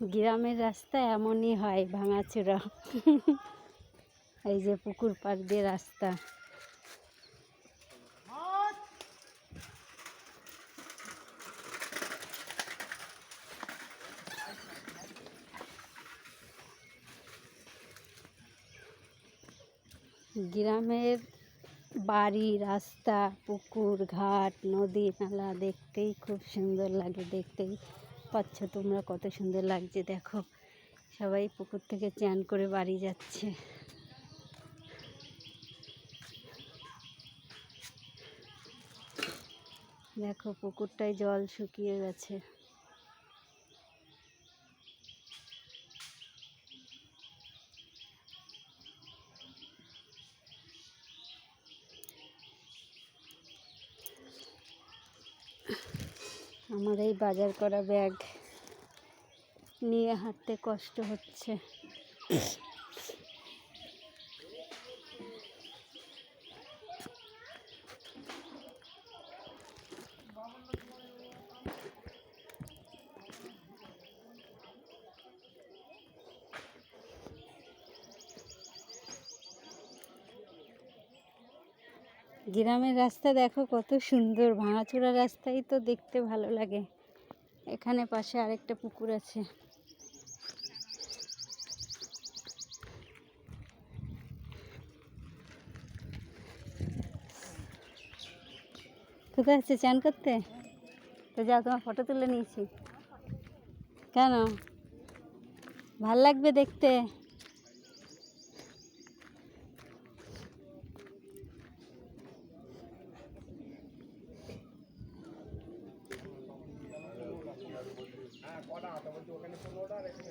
গ্রামের রাস্তা এমনই হয়, ভাঙাচোরা। এই যে পুকুর পাড় দিয়ে রাস্তা। গ্রামের বাড়ি, রাস্তা, পুকুর, ঘাট, নদী, নালা দেখতেই খুব সুন্দর লাগে, দেখতেই। পাচ্ছ, তোমরা কত সুন্দর লাগছে, দেখো। সবাই পুকুর থেকে চান করে বাড়ি যাচ্ছে। দেখো, পুকুরটায় জল শুকিয়ে গেছে। আমার এই বাজার করা ব্যাগ নিয়ে হাঁটতে কষ্ট হচ্ছে। গ্রামের রাস্তা দেখো কত সুন্দর, ভাঙাচোরা রাস্তাই তো দেখতে ভালো লাগে। এখানে পাশে আরেকটা পুকুর আছে। কোথায় আছে? চান করতে? তো যাও, তোমার ফটো তুলে নিয়েছি। কেন? ভালো লাগবে দেখতে? হ্যাঁ কটা? আটা বলছি ওখানে পনেরোটা আর এখানে